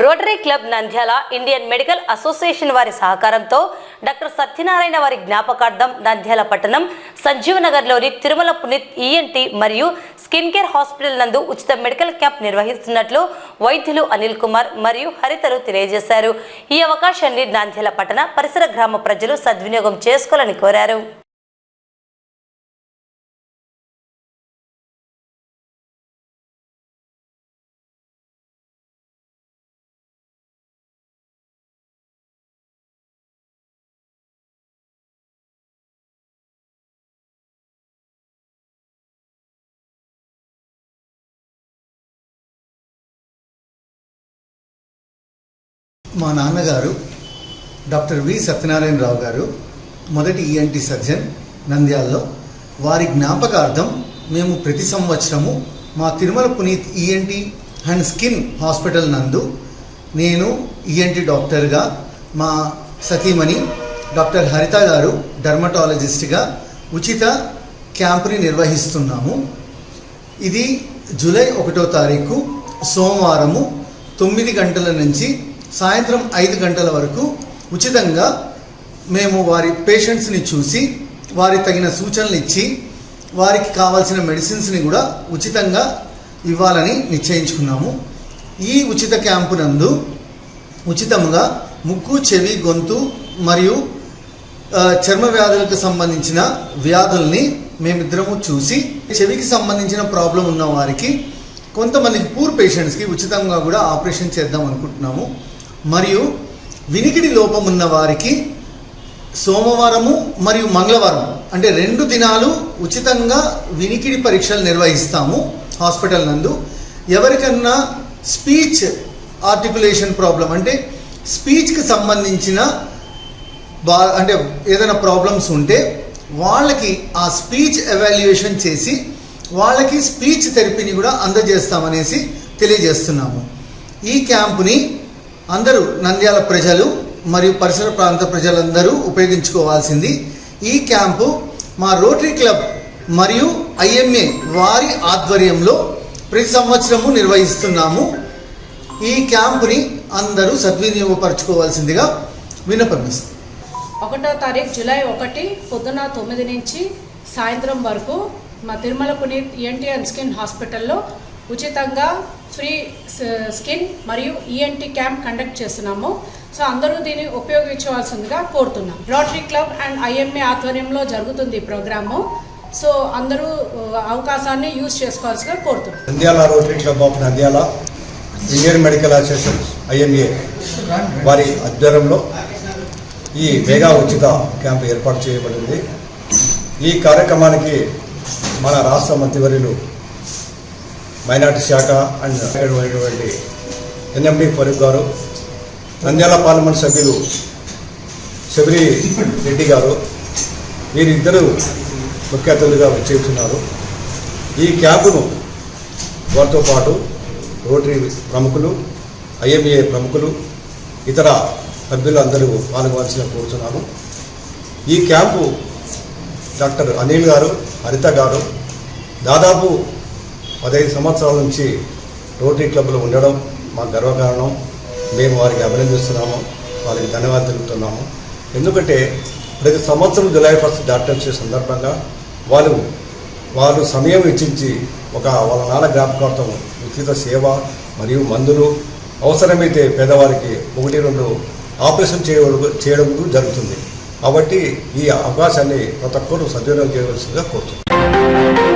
Rotary club Nandyal Indian medical association వారి సహకారంతో doctor Satyanarayana వారి జ్ఞాపకార్థం నంద్యాల పట్టణం సంజీవనగర్లోని తిరుమల పునీత్ ఈఎన్టీ మరియు స్కిన్ కేర్ హాస్పిటల్ నందు ఉచిత మెడికల్ క్యాంప్ నిర్వహిస్తున్నట్లు వైద్యులు అనిల్ కుమార్ మరియు హరితలు తెలియజేశారు. ఈ అవకాశాన్ని నంద్యాల పట్టణ పరిసర గ్రామ ప్రజలు సద్వినియోగం చేసుకోవాలని కోరారు. మా నాన్నగారు డాక్టర్ వి సత్యనారాయణరావు గారు మొదటి ఈఎన్టీ సర్జన్ నంద్యాలలో. వారి జ్ఞాపకార్థం మేము ప్రతి సంవత్సరము మా Tirumala Puneeth ENT and skin hospital నందు నేను ఈఎన్టీ డాక్టర్గా మా సతీమణి డాక్టర్ హరిత గారు డర్మటాలజిస్ట్గా ఉచిత క్యాంపుని నిర్వహిస్తున్నాము. ఇది జూలై ఒకటో తారీఖు సోమవారము తొమ్మిది గంటల నుంచి సాయంత్రం ఐదు గంటల వరకు ఉచితంగా మేము వారి పేషెంట్స్ని చూసి వారి తగిన సూచనలు ఇచ్చి వారికి కావాల్సిన మెడిసిన్స్ని కూడా ఉచితంగా ఇవ్వాలని నిశ్చయించుకున్నాము. ఈ ఉచిత క్యాంపు నందు ఉచితంగా ముక్కు చెవి గొంతు మరియు చర్మ వ్యాధులకు సంబంధించిన వ్యాధుల్ని మేమిద్దరము చూసి చెవికి సంబంధించిన ప్రాబ్లం ఉన్న వారికి కొంతమందికి పూర్ పేషెంట్స్కి ఉచితంగా కూడా ఆపరేషన్ చేద్దాం అనుకుంటున్నాము. మరియు వినికిడి లోపం ఉన్న వారికి సోమవారము మరియు మంగళవారం అంటే రెండు దినాలు ఉచితంగా వినికిడి పరీక్షలు నిర్వహిస్తాము హాస్పిటల్ నందు. ఎవరికన్నా స్పీచ్ ఆర్టికులేషన్ ప్రాబ్లం అంటే స్పీచ్కి సంబంధించిన బా అంటే ఏదైనా ప్రాబ్లమ్స్ ఉంటే వాళ్ళకి ఆ స్పీచ్ ఎవాల్యుయేషన్ చేసి వాళ్ళకి స్పీచ్ థెరపీని కూడా అందజేస్తామనేసి తెలియజేస్తున్నాము. ఈ క్యాంపుని అందరూ నంద్యాల ప్రజలు మరియు పరిసర ప్రాంత ప్రజలందరూ ఉపయోగించుకోవాల్సింది. ఈ క్యాంపు మా రోటరీ క్లబ్ మరియు ఐఎంఏ వారి ఆధ్వర్యంలో ప్రతి సంవత్సరము నిర్వహిస్తున్నాము. ఈ క్యాంపుని అందరూ సద్వినియోగపరచుకోవాల్సిందిగా విన్నపమిస్తాం ఒకటో తారీఖు జూలై ఒకటి పొద్దున తొమ్మిది నుంచి సాయంత్రం వరకు మా Tirumala Puneeth ENT and skin హాస్పిటల్లో ఉచితంగా ఫ్రీ స్కిన్ మరియు ఈఎన్టీ క్యాంప్ కండక్ట్ చేస్తున్నాము. సో అందరూ దీన్ని ఉపయోగించవలసిందిగా కోరుతున్నాం. రోటరీ క్లబ్ అండ్ ఐఎంఏ ఆధ్వర్యంలో జరుగుతుంది ఈ ప్రోగ్రాము. సో అందరూ అవకాశాన్ని యూజ్ చేసుకోవాల్సిగా కోరుతున్నాం. Nandyal rotary club of Nandyal Indian medical association IMA వారి ఆధ్వర్యంలో ఈ మెగా ఉచిత క్యాంపు ఏర్పాటు చేయబడింది. ఈ కార్యక్రమానికి మన రాష్ట్ర మంత్రివర్యులు మైనార్టీ శాఖ అండ్ అయినటువంటి ఎన్ఎండి ఫరూక్ గారు నంద్యాల పార్లమెంట్ సభ్యులు శబరి రెడ్డి గారు వీరిద్దరూ ముఖ్య అతిథులుగా వచ్చేస్తున్నారు. ఈ క్యాంపును వారితో పాటు రోటరీ ప్రముఖులు ఐఎంఏ ప్రముఖులు ఇతర సభ్యులు అందరూ పాల్గొవాల్సిన కోరుతున్నాను ఈ క్యాంపు డాక్టర్ అనిల్ గారు హరిత గారు దాదాపు పదహైదు సంవత్సరాల నుంచి రోటరీ క్లబ్లో ఉండడం మా గర్వకారణం. మేము వారికి అభినందిస్తున్నాము వారికి ధన్యవాదాలు తెలుపుతున్నాము. ఎందుకంటే ప్రతి సంవత్సరం జులై ఫస్ట్ డాక్టర్స్ డే సందర్భంగా వాళ్ళు వాళ్ళు సమయం ఇచ్చించి ఒక వాళ్ళ నాన్న జ్ఞాపకార్థం ఉచిత సేవ మరియు మందులు అవసరమైతే పేదవారికి ఒకటి రెండు ఆపరేషన్ చేయడం చేయడం జరుగుతుంది. కాబట్టి ఈ అవకాశాన్ని ప్రతి ఒక్కరూ సద్వినియోగం చేయవలసిందిగా కోరుతున్నాను